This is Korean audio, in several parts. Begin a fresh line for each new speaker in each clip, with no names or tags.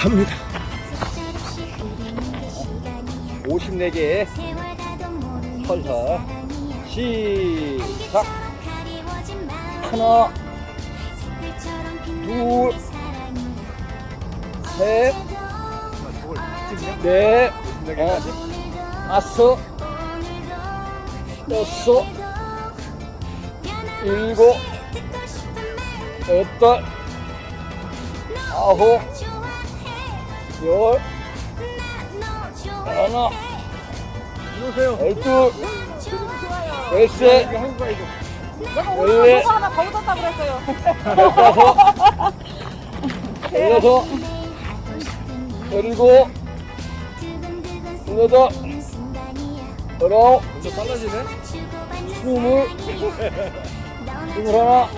갑니다.
54개. 설사 시작. 하나 둘셋넷 다섯 여섯 일곱 여덟 아홉 열. 하나.
안녕하세요.
열둘 열세.
한국.
내가
원래-
하나 더 묻었다 그랬어요.
열다섯. 열여섯. 열일곱. 열여덟. 열아홉.
먼저 빨라지네.
스물. 스물하나.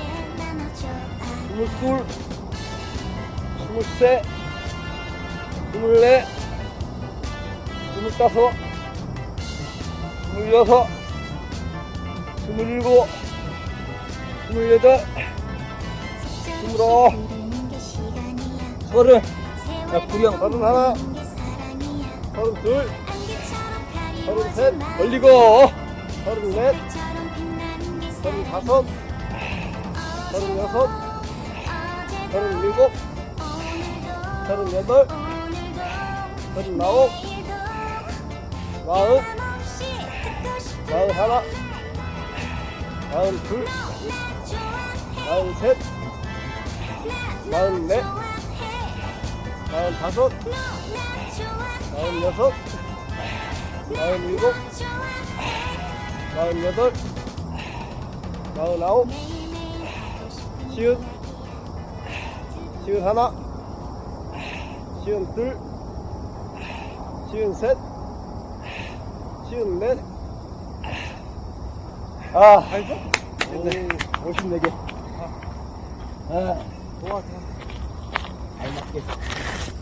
스물둘. 스물셋 스물넷 스물다섯 스물여섯 스물일곱 스물여덟 스물아홉 서른. 야 구령 서른 하나 서른 둘 서른 셋 올리고. 서른 넷 서른 다섯 서른 여섯 서른 일곱 서른 여덟 아홉 마흔 마흔 하나. 마흔 둘. 마흔 셋. 마흔 넷. 마흔 다섯. 마흔 여섯. 마흔 일곱. 마흔 여덟. 마흔 아홉. 시은. 시은 하나. 시은 둘 시은 셋 시은 넷 아, 알죠? 54개. 아,
좋아, 좋아.
잘 맞겠어.